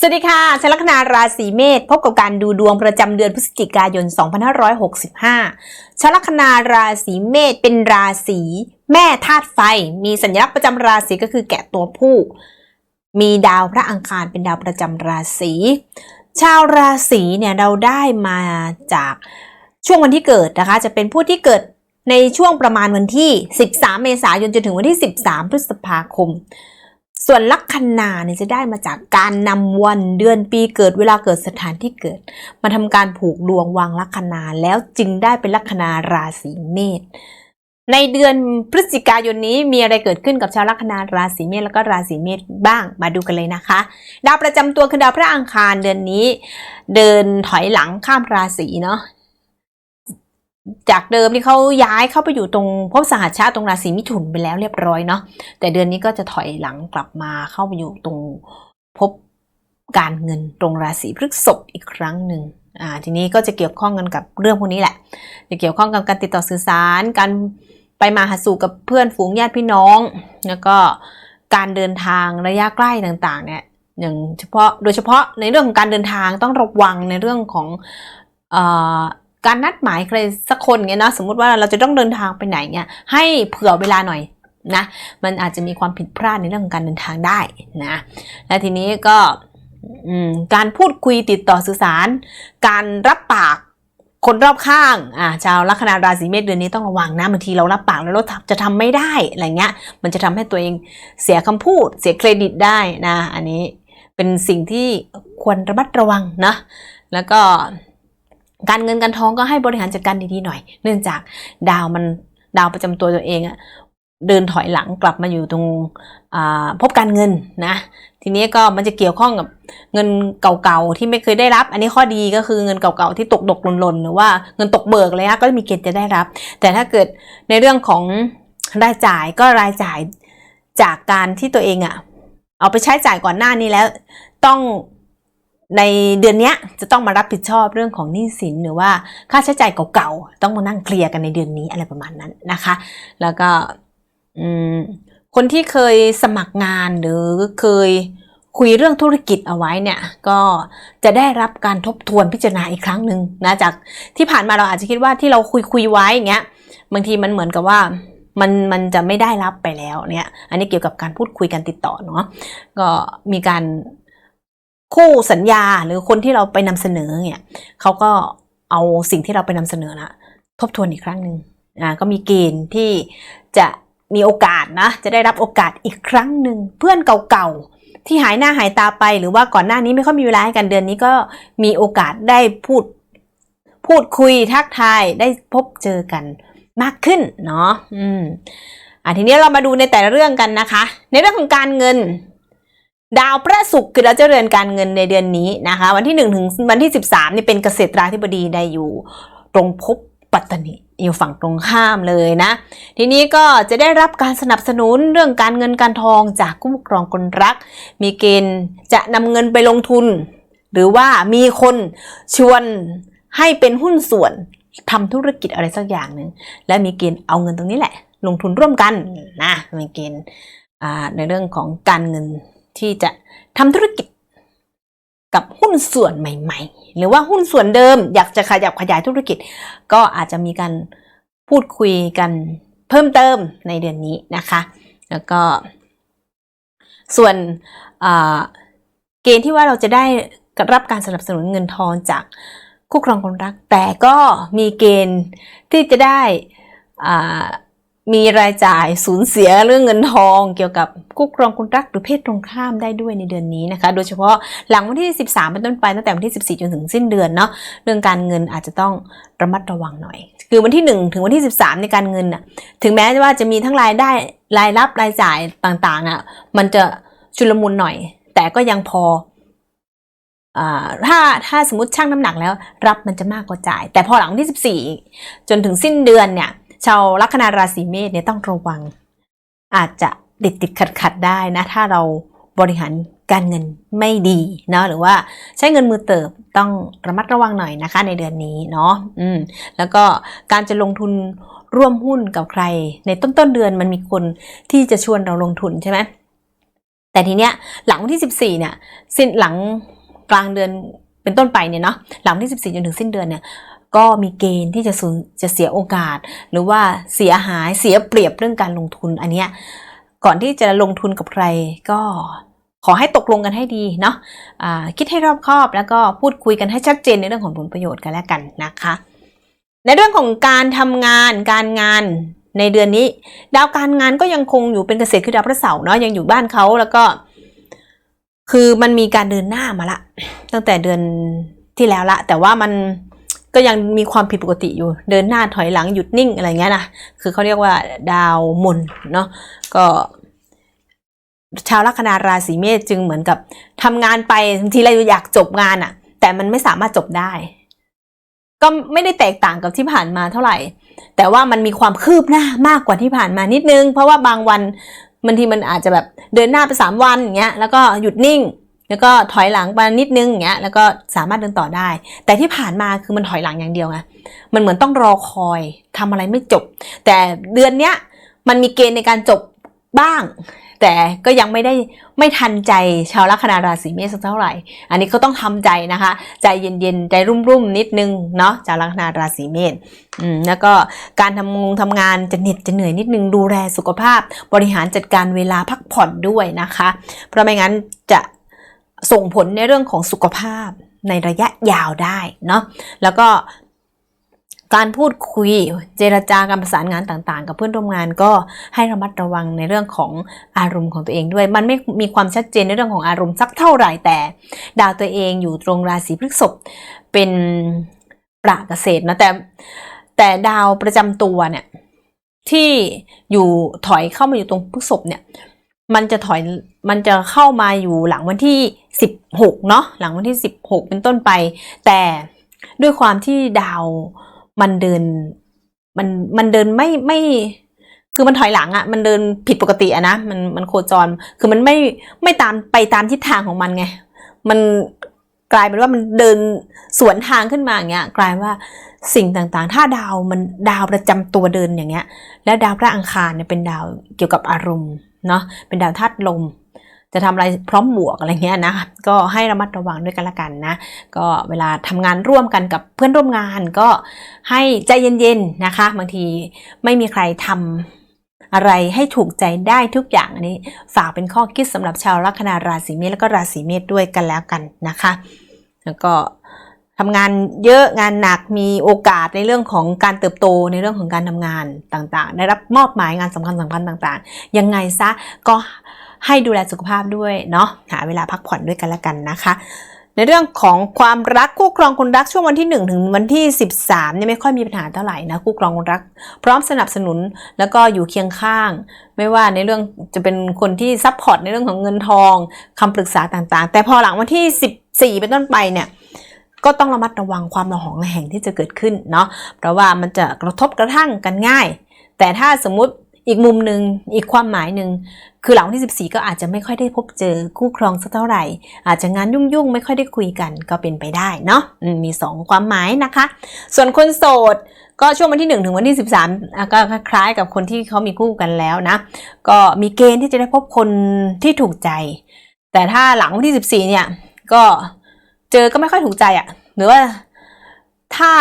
สวัสดีค่ะชลัคนาราศีเมษพบกับการดูดวงประจำเดือนพฤศจิกายน 2565ชลัคนาราศีเมษเป็นราศีแม่ธาตุไฟ มีสัญลักษณ์ประจำราศีก็คือแกะตัวผู้ มีดาวพระอังคารเป็นดาวประจำราศี ชาวราศีเนี่ยเราได้มาจากช่วงวันที่เกิดนะคะ จะเป็นผู้ที่เกิดในช่วงประมาณวันที่ 13 เมษายนจนถึงวันที่ 13 พฤษภาคม ส่วนลัคนาเนี่ยจะได้มาจากการนำวันเดือนปีเกิดเวลาเกิดสถานที่เกิด มาทำการผูกดวงวางลัคนาแล้วจึงได้เป็นลัคนาราศีเมษในเดือนพฤศจิกายนนี้มีอะไรเกิดขึ้นกับชาวลัคนาราศีเมษแล้วก็ราศีเมษบ้างมาดูกันเลยนะคะ ดาวประจำตัวคือดาวพระอังคารเดือนนี้ เดินถอยหลังข้ามราศีเนาะ จากเดิมที่เขาย้ายเข้าไปอยู่ตรงภพสหัชชาติตรงราศีมิถุนไปแล้วเรียบร้อยเนาะแต่เดือนนี้ก็จะถอยหลังกลับมาเข้าไปอยู่ตรงภพการเงินตรงราศีพฤษภอีกครั้งหนึ่งอ่าทีนี้ก็จะเกี่ยวข้องกันกับเรื่องพวกนี้แหละ จะเกี่ยวข้องกับการติดต่อสื่อสารการไปมาหาสู่กับเพื่อนฝูงญาติพี่น้อง แล้วก็การเดินทางระยะใกล้ต่างๆเนี่ยอย่างเฉพาะโดยเฉพาะในเรื่องของการเดินทางต้องระวังในเรื่องของเออ การนัดหมายใครสักคนเงี้ยนะสมมติว่าเราจะต้องเดินทางไปไหนเนี่ยให้เผื่อเวลาหน่อยนะมันอาจจะมีความผิดพลาดในเรื่องของการเดินทางได้นะและทีนี้ก็การพูดคุยติดต่อสื่อสาร การรับปากคนรอบข้างอ่าชาวลัคนาราศีเมษเดือนนี้ต้องระวังนะบางทีเรารับปากแล้วเราจะทำไม่ได้อะไรเงี้ย มันจะทำให้ตัวเองเสียคำพูด เสียเครดิตได้นะ อันนี้เป็นสิ่งที่ควรระมัดระวังนะ แล้วก็ การเงินการทองก็ให้บริหารจัดการดีๆหน่อย เนื่องจากดาวมันดาวประจำตัวตัวเองอะเดินถอยหลังกลับมาอยู่ตรงพบการเงินนะ ทีนี้ก็มันจะเกี่ยวข้องกับเงินเก่าๆที่ไม่เคยได้รับ อันนี้ข้อดีก็คือเงินเก่าๆที่ตกดกหล่นๆหรือว่าเงินตกเบิกเลยนะก็มีเกณฑ์จะได้รับ แต่ถ้าเกิดในเรื่องของรายจ่ายก็รายจ่ายจากการที่ตัวเองอะเอาไปใช้จ่ายก่อนหน้านี้แล้ว ต้อง ในเดือนนี้จะต้องมารับผิดชอบเรื่องของหนี้สินหรือว่าค่าใช้จ่ายเก่าๆต้องมานั่งเคลียร์กันในเดือนนี้อะไรประมาณนั้นนะคะ แล้วก็คนที่เคยสมัครงานหรือเคยคุยเรื่องธุรกิจเอาไว้เนี่ยก็จะได้รับการทบทวนพิจารณาอีกครั้งหนึ่งนะจากที่ผ่านมาเราอาจจะคิดว่าที่เราคุยคุยไว้อย่างเงี้ยบางทีมันเหมือนกับว่ามันมันจะไม่ได้รับไปแล้วเนี่ยอันนี้เกี่ยวกับการพูดคุยกันติดต่อเนาะก็มีการ คู่สัญญาหรือคนที่เราไปนำเสนอเนี่ยเขาก็เอาสิ่งที่เราไปนำเสนอนะทบทวนอีกครั้งหนึ่งอ่าก็มีเกณฑ์ที่จะมีโอกาสนะจะได้รับโอกาสอีกครั้งหนึ่งเพื่อนเก่าๆที่หายหน้าหายตาไป หรือว่าก่อนหน้านี้ไม่ค่อยมีเวลาให้กันเดือนนี้ก็มีโอกาสได้พูดพูดคุยทักทายได้พบเจอกันมากขึ้นเนาะอืมอะทีนี้เรามาดูในแต่ละเรื่องกันนะคะ ในเรื่องของการเงิน ดาวพระศุกร์คือดาวเจริญการเงินในเดือนนี้นะคะ วันที่1ถึงวันที่ 13นี่เป็นเกษตราธิบดีได้อยู่ตรงภพปัตตานีอยู่ฝั่งตรงข้ามเลยนะ ทีนี้ก็จะได้รับการสนับสนุนเรื่องการเงินการทองจากคู่ครองคนรัก มีเกณฑ์จะนำเงินไปลงทุน หรือว่ามีคนชวนให้เป็นหุ้นส่วนทำธุรกิจอะไรสักอย่างหนึ่งและมีเกณฑ์เอาเงินตรงนี้แหละ ลงทุนร่วมกันนะมีเกณฑ์ในเรื่องของการเงิน ที่จะทำธุรกิจกับหุ้นส่วนใหม่ ๆ หรือว่าหุ้นส่วนเดิมอยากจะขยับขยายธุรกิจ ก็อาจจะมีการพูดคุยกันเพิ่มเติมในเดือนนี้นะคะ แล้วก็ ส่วนเกณฑ์ที่ว่าเราจะได้รับการสนับสนุนเงินทองจากคู่ครองคนรัก แต่ก็มีเกณฑ์ที่จะได้ มีรายจ่ายสูญเสียเรื่องเงินทองเกี่ยวกับคู่ครองคนรักหรือเพศตรงข้ามได้ด้วยในเดือนนี้นะคะ โดยเฉพาะหลังวันที่ 13 เป็นต้นไปตั้งแต่วันที่ 14 จนถึงสิ้นเดือนเนาะเรื่องการเงินอาจจะต้องระมัดระวังหน่อย คือวันที่ 1 ถึงวันที่ 13 ในการเงินน่ะถึงแม้ว่าจะมีทั้งรายได้รายรับรายจ่ายต่างๆอะมันจะชุลมุนหน่อย แต่ก็ยังพอถ้าถ้าสมมติช่างน้ำหนักแล้ว รับมันจะมากกว่าจ่าย แต่พอหลังที่ 14 จนถึงสิ้นเดือนเนี่ย ชาวลัคนาราศีเมษเนี่ยต้องระวัง อาจจะติดติดขัดขัดได้นะ ถ้าเราบริหารการเงินไม่ดีเนาะหรือว่าใช้เงินมือเติบต้องระมัดระวังหน่อยนะคะ ในเดือนนี้เนาะอืมแล้วก็การจะลงทุนร่วมหุ้นกับใคร ในต้นต้นเดือนมันมีคนที่จะชวนเราลงทุนใช่ไหมแต่ทีเนี้ยหลังวันที่ 14เนี่ยสิ้นหลังกลางเดือนเป็นต้นไปเนี่ยเนาะหลังที่ 14 จนถึงสิ้นเดือนเนี่ย ก็มีเกณฑ์ที่จะสูญจะเสียโอกาส หรือว่าเสียหายเสียเปรียบเรื่องการลงทุนอันเนี้ยก่อนที่จะลงทุนกับใครก็ขอให้ตกลงกันให้ดีเนาะอ่าคิดให้รอบคอบ แล้วก็พูดคุยกันให้ชัดเจนในเรื่องของผลประโยชน์กันแล้วกันนะคะ ในเรื่องของการทำงานการงานในเดือนนี้ ดาวการงานก็ยังคงอยู่เป็นเกษตรคือดาวพระเสาร์เนาะยังอยู่บ้านเขาแล้วก็ คือมันมีการเดินหน้ามาละ ตั้งแต่เดือนที่แล้วละ แต่ว่ามัน ก็ยังมีความผิดปกติอยู่ เดินหน้าถอยหลังหยุดนิ่งอะไรเงี้ยนะคือเขาเรียกว่าดาวมนเนาะก็ชาวลัคนาราศีเมษจึงเหมือนกับทำงานไปบางทีเราอยากจบงานอะแต่มันไม่สามารถจบได้ ก็ไม่ได้แตกต่างกับที่ผ่านมาเท่าไหร่ แต่ว่ามันมีความคืบหน้ามากกว่าที่ผ่านมานิดนึง เพราะว่าบางวันบางทีมันอาจจะแบบเดินหน้าไปสามวันอย่างเงี้ยแล้วก็หยุดนิ่ง แล้วก็ถอยหลังไปนิดนึงอย่างเงี้ยแล้วก็สามารถเดินต่อได้ แต่ที่ผ่านมาคือมันถอยหลังอย่างเดียวไงมันเหมือนต้องรอคอยทำอะไรไม่จบ แต่เดือนเนี้ยมันมีเกณฑ์ในการจบบ้าง แต่ก็ยังไม่ได้ไม่ทันใจชาวลัคนาราศีเมษสักเท่าไหร่ อันนี้ก็ต้องทำใจนะคะ ใจเย็นๆ ใจรุ่มๆ นิดนึงเนาะชาวลัคนาราศีเมษอืมแล้วก็การทำงงทำงานจะเหน็ดจะเหนื่อยนิดนึงดูแลสุขภาพ บริหารจัดการเวลาพักผ่อนด้วยนะคะ เพราะไม่งั้นจะ ส่งผลในเรื่องของสุขภาพในระยะยาวได้เนาะแล้วก็การพูดคุยเจรจาการประสานงานต่างๆ กับเพื่อนร่วมงานก็ให้ระมัดระวังในเรื่องของอารมณ์ของตัวเองด้วย มันไม่มีความชัดเจนในเรื่องของอารมณ์สักเท่าไหร่แต่ ดาวตัวเองอยู่ตรงราศีพฤษภเป็นประเกษตรนะแต่แต่ดาวประจำตัวเนี่ยที่อยู่ถอยเข้ามาอยู่ตรงพฤษภเนี่ย มันจะถอยมันจะเข้ามาอยู่หลังวันที่ 16 เนาะหลังวันที่ 16 เป็นต้นไป แต่ด้วยความที่ดาวมันเดินมันมันเดินไม่ไม่คือมันถอยหลังอะ่ะมันเดินผิดปกติอะนะมันมันโคจรคือมันไม่ไม่ตามไปตามทิศทางของมันไงมันกลายเป็นว่ามันเดินสวนทางขึ้นมาอย่างเงี้ย กลายว่าสิ่งต่างๆ ถ้าดาวมันดาวประจำตัวเดินอย่างเงี้ย แล้วดาวพระอังคารเนี่ยเป็นดาวเกี่ยวกับอารมณ์ เนาะเป็นดาวธาตุลม จะทำอะไรพร้อมบวกอะไรเงี้ยนะก็ให้ระมัดระวังด้วยกันละกันนะ ก็เวลาทำงานร่วมกันกับเพื่อนร่วมงานก็ให้ใจเย็นๆนะคะ บางทีไม่มีใครทำอะไรให้ถูกใจได้ทุกอย่างอันนี้ ฝากเป็นข้อคิดสำหรับชาวลัคนาราศีเมษแล้วก็ราศีเมษด้วยกันแล้วกันนะคะ แล้วก็ ทำงานเยอะงานหนักมีโอกาสในเรื่องของการเติบโตในเรื่องของการทำงานต่างๆ ได้รับมอบหมายงานสำคัญสำคัญต่างๆ ยังไงซะก็ให้ดูแลสุขภาพด้วยเนาะหาเวลาพักผ่อนด้วยกันล้วกันนะคะ ในเรื่องของความรักคู่ครองคนรักช่วงวันที่ 1 ถึงวันที่ 13เนี่ยไม่ค่อยมีปัญหาเท่าไหร่นะคู่ครองคนรัก พร้อมสนับสนุนแล้วก็อยู่เคียงข้าง ไม่ว่าในเรื่องจะเป็นคนที่ซัพพอร์ตในเรื่องของเงินทองคำปรึกษาต่างๆ แต่พอหลังวันที่ 14 เป็นต้นไปเนี่ย ก็ต้องระมัดระวังความระหองระแหงที่จะเกิดขึ้นเนาะเพราะว่ามันจะกระทบกระทั่งกันง่าย แต่ถ้าสมมุติอีกมุมหนึ่งอีกความหมายหนึ่งคือหลังวันที่ 14 ก็อาจจะไม่ค่อยได้พบเจอคู่ครองสักเท่าไหร่ อาจจะงานยุ่งๆ ไม่ค่อยได้คุยกันก็เป็นไปได้เนาะมี 2 ความหมายนะคะ ส่วนคนโสดก็ช่วงวันที่ 1 ถึงวันที่ 13 ก็คล้ายกับคนที่เขามีคู่กันแล้วนะ ก็มีเกณฑ์ที่จะได้พบคนที่ถูกใจ แต่ถ้าหลังวันที่ 14 เนี่ยก็ เจอก็ไม่ค่อยถูกใจอะ่ะหรือว่าถ้า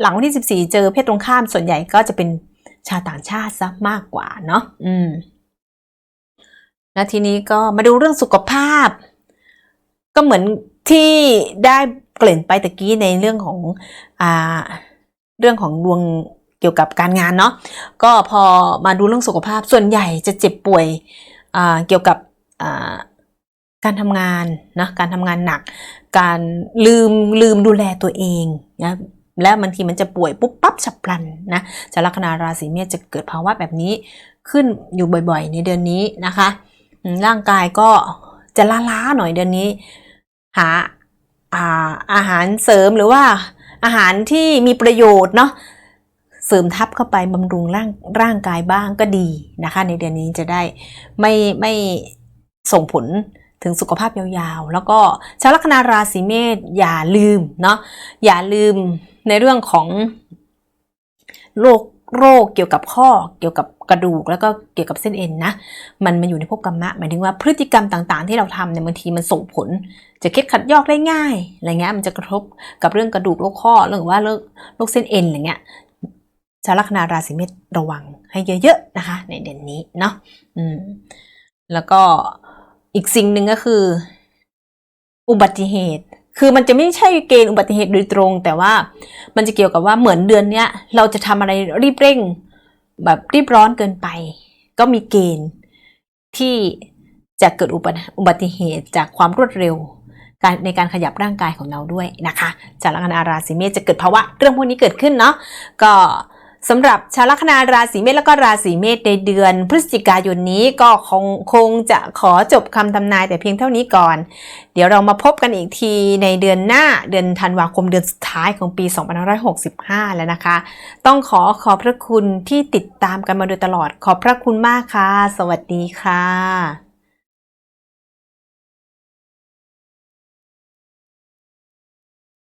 หลังวันที่ 14 เจอเพศตรงข้ามส่วนใหญ่ก็จะเป็นชาวต่างชาติซะมากกว่าเนาะอืมแล้วทีนี้ก็มาดูเรื่องสุขภาพ ก็เหมือนที่ได้เกริ่นไปตะกี้ในเรื่องของอ่าเรื่องของดวงเกี่ยวกับการงานเนาะก็พอมาดูเรื่องสุขภาพส่วนใหญ่จะเจ็บป่วยเกี่ยวกับอ่า การทำงานนะการทำงานหนัก การลืมลืมดูแลตัวเองนะและบางทีมันจะป่วยปุ๊บปั๊บฉับพลันนะจากลัคนาราศีเมษจะเกิดภาวะแบบนี้ขึ้นอยู่บ่อยๆ ในเดือนนี้นะคะ ร่างกายก็จะล้าๆหน่อยเดือนนี้ หาอาอาหารเสริมหรือว่าอาหารที่มีประโยชน์เนาะเสริมทับเข้าไปบำรุงร่างร่างกายบ้างก็ดีนะคะ ในเดือนนี้จะได้ไม่ไม่ส่งผล ถึงสุขภาพยาวๆ แล้วก็ชาวลัคนาราศีเมษอย่าลืมเนาะอย่าลืมในเรื่องของโรคโรคเกี่ยวกับข้อเกี่ยวกับกระดูกแล้วก็เกี่ยวกับเส้นเอ็นนะมันมาอยู่ในภพกรรมะหมายถึงว่าพฤติกรรมต่างๆ ที่เราทำเนี่ยบางทีมันส่งผล จะเคล็ดขัดยอกได้ง่ายอะไรเงี้ยมันจะกระทบกับเรื่องกระดูกโรคข้อหรือว่าโรคโรคเส้นเอ็นอะไรเงี้ยชาวลัคนาราศีเมษระวังให้เยอะๆนะคะ ในเดือนนี้เนาะอืมแล้วก็ อีกสิ่งหนึ่งก็คือ อุบัติเหตุ คือมันจะไม่ใช่เกณฑ์อุบัติเหตุโดยตรง แต่ว่ามันจะเกี่ยวกับว่าเหมือนเดือนเนี้ย เราจะทำอะไรรีบเร่ง แบบรีบร้อนเกินไป ก็มีเกณฑ์ที่จะเกิดอุบัติอุบัติเหตุจากความรวดเร็วการในการขยับร่างกายของเราด้วยนะคะ จากลัคนาราศีเมษจะเกิดภาวะเรื่องพวกนี้เกิดขึ้นเนาะก็ สำหรับชาวลัคนาราศีเมษแล้วก็ราศีเมษในเดือน พฤศจิกายนนี้ก็คงคงจะขอจบคำทำนายแต่เพียงเท่านี้ก่อน เดี๋ยวเรามาพบกันอีกทีในเดือนหน้าเดือนธันวาคมเดือนสุดท้ายของปี 2565 แล้วนะคะ ต้องขอขอบพระคุณที่ติดตามกันมาโดยตลอด ขอบพระคุณมากค่ะ สวัสดีค่ะ